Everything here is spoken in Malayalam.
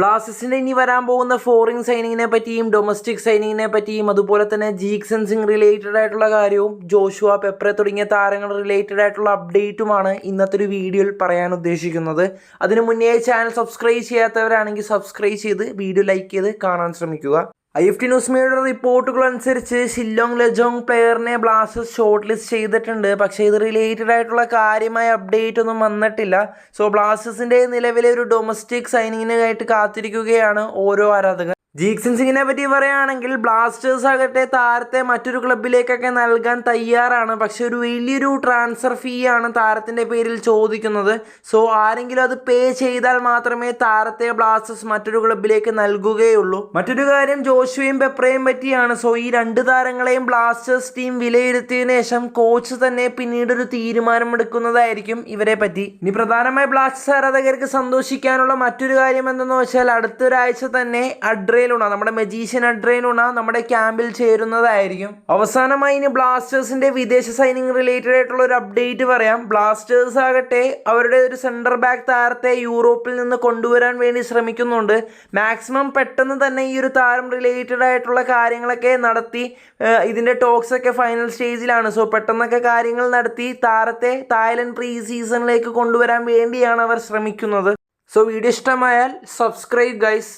ബ്ലാസ്റ്റേഴ്സിന്റെ ഇനി വരാൻ പോകുന്ന ഫോറിൻ സൈനിങ്ങിനെ പറ്റിയും ഡൊമസ്റ്റിക് സൈനിങ്ങിനെ പറ്റിയും അതുപോലെ തന്നെ ജീക്സൺ സിംഗ് റിലേറ്റഡ് ആയിട്ടുള്ള കാര്യവും ജോഷുവ പെപ്രെ തുടങ്ങിയ താരങ്ങൾ റിലേറ്റഡ് ആയിട്ടുള്ള അപ്ഡേറ്റുമാണ് ഇന്നത്തെ ഒരു വീഡിയോയിൽ പറയാൻ ഉദ്ദേശിക്കുന്നത്. അതിനു മുന്നേ ചാനൽ സബ്സ്ക്രൈബ് ചെയ്യാത്തവരാണെങ്കിൽ സബ്സ്ക്രൈബ് ചെയ്ത് വീഡിയോ ലൈക്ക് ചെയ്ത് കാണാൻ ശ്രമിക്കുക. ഐ എഫ് ടി ന്യൂസ് മീഡിയയുടെ റിപ്പോർട്ടുകൾ അനുസരിച്ച് ഷില്ലോങ് ലജോങ് പ്ലെയറിനെ ബ്ലാസ്റ്റേഴ്സ് ഷോർട്ട് ലിസ്റ്റ് ചെയ്തിട്ടുണ്ട്. പക്ഷേ ഇത് റിലേറ്റഡ് ആയിട്ടുള്ള കാര്യമായ അപ്ഡേറ്റ് ഒന്നും വന്നിട്ടില്ല. സോ ബ്ലാസ്റ്റേഴ്സിന്റെ നിലവിലെ ഒരു ഡൊമസ്റ്റിക് സൈനിങ്ങിനായിട്ട് കാത്തിരിക്കുകയാണ് ഓരോ ആരാധകർ. ജീക്സൺ സിംഗിനെ പറ്റി പറയുകയാണെങ്കിൽ ബ്ലാസ്റ്റേഴ്സ് ആകട്ടെ താരത്തെ മറ്റൊരു ക്ലബിലേക്കൊക്കെ നൽകാൻ തയ്യാറാണ്. പക്ഷെ ഒരു വലിയൊരു ട്രാൻസ്ഫർ ഫീ ആണ് താരത്തിന്റെ പേരിൽ ചോദിക്കുന്നത്. സോ ആരെങ്കിലും അത് പേ ചെയ്താൽ മാത്രമേ താരത്തെ ബ്ലാസ്റ്റേഴ്സ് മറ്റൊരു ക്ലബിലേക്ക് നൽകുകയുള്ളൂ. മറ്റൊരു കാര്യം ജോഷുവയും പെപ്രയും പറ്റിയാണ്. സോ ഈ രണ്ട് താരങ്ങളെയും ബ്ലാസ്റ്റേഴ്സ് ടീം വിലയിരുത്തിയതിനു ശേഷം കോച്ച് തന്നെ പിന്നീട് ഒരു തീരുമാനമെടുക്കുന്നതായിരിക്കും ഇവരെ പറ്റി. ഇനി പ്രധാനമായി ബ്ലാസ്റ്റേഴ്സ് ആരാധകർക്ക് സന്തോഷിക്കാനുള്ള മറ്റൊരു കാര്യം എന്തെന്ന് വെച്ചാൽ അടുത്തൊരാഴ്ച തന്നെ അഡ്രേലുണ നമ്മുടെ മെജീഷ്യൻ അഡ്രേലുണ നമ്മുടെ ക്യാമ്പിൽ ചേരുന്നതായിരിക്കും. അവസാനമായി ഇനി ബ്ലാസ്റ്റേഴ്സിന്റെ വിദേശ സൈനിങ് റിലേറ്റഡ് ആയിട്ടുള്ള ഒരു അപ്ഡേറ്റ് പറയാം. ബ്ലാസ്റ്റേഴ്സ് ആകട്ടെ അവരുടെ ഒരു സെന്റർ ബാക്ക് താരത്തെ യൂറോപ്പിൽ നിന്ന് കൊണ്ടുവരാൻ വേണ്ടി ശ്രമിക്കുന്നുണ്ട്. മാക്സിമം പെട്ടെന്ന് തന്നെ ഈ ഒരു താരം റിലേറ്റഡ് ആയിട്ടുള്ള കാര്യങ്ങളൊക്കെ നടത്തി ഇതിന്റെ ടോക്സ് ഒക്കെ ഫൈനൽ സ്റ്റേജിലാണ് സോ പെട്ടെന്നൊക്കെ കാര്യങ്ങൾ നടത്തി താരത്തെ തായ്ലൻഡ് പ്രീ സീസണിലേക്ക് കൊണ്ടുവരാൻ വേണ്ടിയാണ് അവർ ശ്രമിക്കുന്നത്. സോ വീഡിയോ ഇഷ്ടമായാൽ സബ്സ്ക്രൈബ് ഗൈസ്